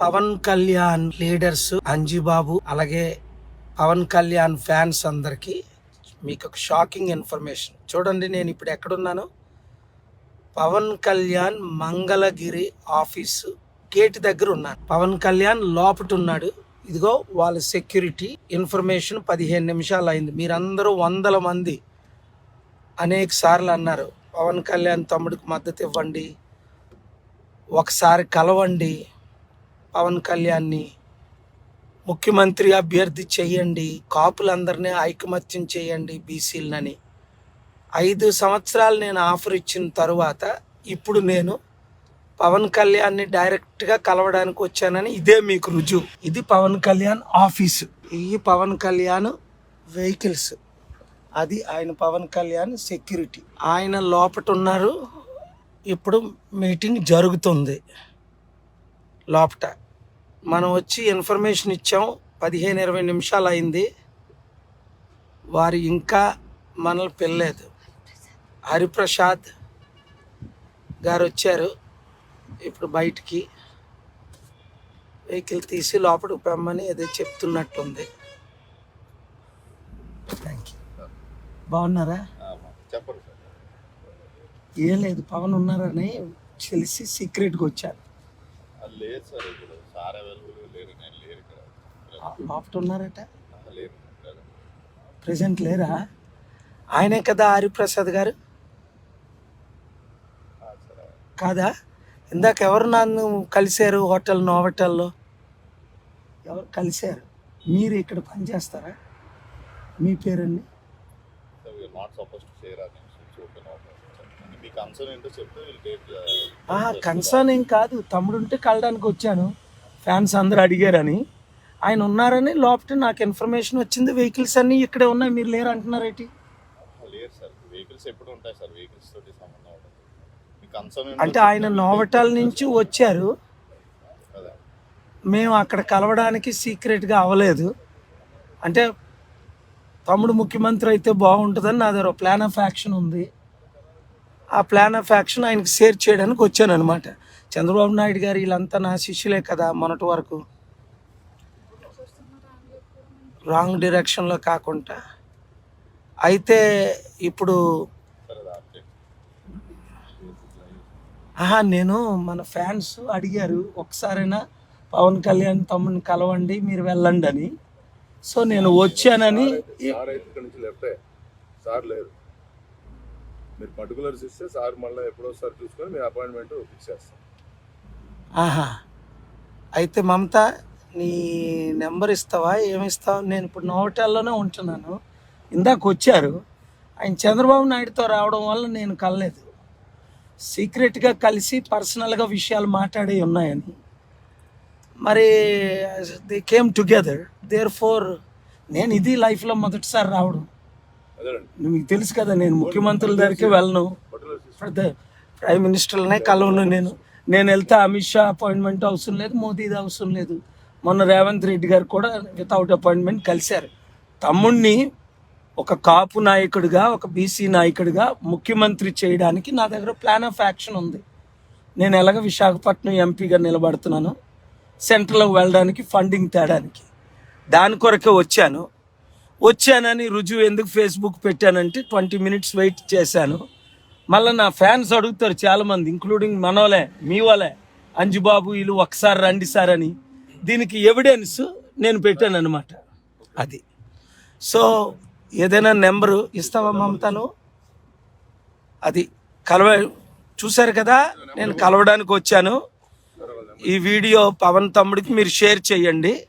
Pawan Kalyan leaders Anjibabu అలాగే Pawan Kalyan fans అందరికీ మీకు ఒక షాకింగ్ ఇన్ఫర్మేషన్. చూడండి నేను ఇప్పుడు ఎక్కడున్నాను. పవన్ కళ్యాణ్ మంగళగిరి ఆఫీసు గేట్ దగ్గర ఉన్నాను. పవన్ కళ్యాణ్ లోపట ఉన్నాడు ఇదిగో వాళ్ళ సెక్యూరిటీ ఇన్ఫర్మేషన్ పదిహేను నిమిషాలు అయింది. మీరందరూ వందల మంది అనేక సార్లు అన్నారు పవన్ కళ్యాణ్ తమ్ముడికి మద్దతు ఇవ్వండి. ఒకసారి కలవండి. పవన్ కళ్యాణ్ని ముఖ్యమంత్రి అభ్యర్థి చేయండి కాపులందరినీ ఐకమత్యం చేయండి బీసీలని ఐదు సంవత్సరాలు నేను ఆఫర్ ఇచ్చిన తరువాత ఇప్పుడు నేను పవన్ కళ్యాణ్ని డైరెక్ట్గా కలవడానికి వచ్చానని ఇదే మీకు రుజువు. ఇది పవన్ కళ్యాణ్ ఆఫీసు. ఈ పవన్ కళ్యాణ్ వెహికల్స్. అది ఆయన పవన్ కళ్యాణ్ సెక్యూరిటీ. ఆయన లోపట ఉన్నారు ఇప్పుడు మీటింగ్ జరుగుతుంది. లోపట. మనం వచ్చి ఇన్ఫర్మేషన్ ఇచ్చాం. పదిహేను ఇరవై నిమిషాలు అయింది. వారు ఇంకా మనల్ని పిల్లలేదు హరిప్రసాద్ గారు వచ్చారు. ఇప్పుడు బయటికి వెహికల్ తీసి లోపలికి పెమ్మని ఏదో చెప్తున్నట్టుంది. థ్యాంక్ యూ బాగున్నారా? ఏం లేదు పవన్ ఉన్నారని తెలిసి సీక్రెట్గా వచ్చాను అది లేదు సార్ సార్ అవైలబుల్ లేరు నేను లేరు ఇక్కడ. లోపట ఉన్నారట. లేరు. ప్రజెంట్ లేరా? ఆయనే కదా హరిప్రసాద్ గారు? కాదా? ఇందాక ఎవరు నన్ను కలిశారు హోటల్ నోవటల్లో? ఎవరు కలిశారు? మీరు ఇక్కడ పనిచేస్తారా మీ పేరండి కన్సర్న్ కన్సర్న్ ఏం కాదు. తమ్ముడు ఉంటే కలడానికి వచ్చాను. ఫ్యాన్స్ అందరూ అడిగారని. ఆయన ఉన్నారని లోపల నాకు ఇన్ఫర్మేషన్ వచ్చింది. వెహికల్స్ అన్నీ ఇక్కడే ఉన్నాయి. మీరు లేరు మీ కన్సర్న్ అంటే ఆయన నోవటాల నుంచి వచ్చారు. మేము అక్కడ కలవడానికి సీక్రెట్గా అవ్వలేదు. అంటే తమ్ముడు ముఖ్యమంత్రి అయితే బాగుంటుందని నాది ప్లాన్ ఆఫ్ యాక్షన్ ఉంది. ఆ ప్లాన్ ఆఫ్ యాక్షన్ ఆయనకి షేర్ చేయడానికి వచ్చాను అనమాట చంద్రబాబు నాయుడు గారు వీళ్ళంతా నా శిష్యులే కదా మొన్నటి వరకు రాంగ్ డైరెక్షన్లో కాకుండా అయితే ఇప్పుడు ఆహా నేను మన ఫ్యాన్స్ అడిగారు ఒకసారైనా పవన్ కళ్యాణ్ తమ్ముని కలవండి మీరు వెళ్ళండి అని సో నేను వచ్చానని సార్ అయితే ఇక్కడ నుంచి లెఫ్టే సార్ లేదు మీరు పర్టికులర్స్ ఇస్తే సార్ మళ్ళీ ఎప్పుడోసారి చూసుకొని మీరు అపాయింట్మెంట్ ఫిక్స్ చేస్తాం. ఆహా. అయితే మమత నీ నెంబర్ ఇస్తావా? ఏమిస్తావు నేను ఇప్పుడు నోటల్లోనే ఉంటున్నాను. ఇందాక వచ్చారు. ఆయన చంద్రబాబు నాయుడుతో రావడం వల్ల నేను కలలేదు. సీక్రెట్గా కలిసి పర్సనల్గా విషయాలు మాట్లాడి ఉన్నాయని. మరి they came together therefore నేను ఇది లైఫ్లో మొదటిసారి రావడం. మీకు తెలుసు కదా నేను ముఖ్యమంత్రుల దగ్గరికి వెళ్ళను. ప్రైమ్ మినిస్టర్లనే కలవను నేను. నేను వెళ్తే అమిత్ షా అపాయింట్మెంట్ అవసరం లేదు మోదీది అవసరం లేదు. మొన్న రేవంత్ రెడ్డి గారు కూడా వితౌట్ అపాయింట్మెంట్ కలిశారు. తమ్ముణ్ణి ఒక కాపు నాయకుడిగా ఒక బీసీ నాయకుడిగా ముఖ్యమంత్రి చేయడానికి నా దగ్గర ప్లాన్ ఆఫ్ యాక్షన్ ఉంది. నేను ఎలాగ విశాఖపట్నం ఎంపీగా నిలబడుతున్నాను సెంట్రల్కి వెళ్ళడానికి ఫండింగ్ తేడానికి. దాని కొరకే వచ్చాను. వచ్చానని రుజువు ఎందుకు ఫేస్బుక్ పెట్టానంటే ట్వంటీ మినిట్స్ వెయిట్ చేశాను. మళ్ళీ నా ఫ్యాన్స్ అడుగుతారు చాలామంది ఇంక్లూడింగ్ మనోలే మీ వాళ్ళే అంజుబాబు వీళ్ళు ఒకసారి రండి సార్ అని. దీనికి ఎవిడెన్స్ నేను పెట్టాను అనమాట అది. సో ఏదైనా నెంబరు ఇస్తావా మమతను? అది కలవ చూశారు కదా? నేను కలవడానికి వచ్చాను. ఈ వీడియో పవన్ తమ్ముడికి మీరు షేర్ చేయండి.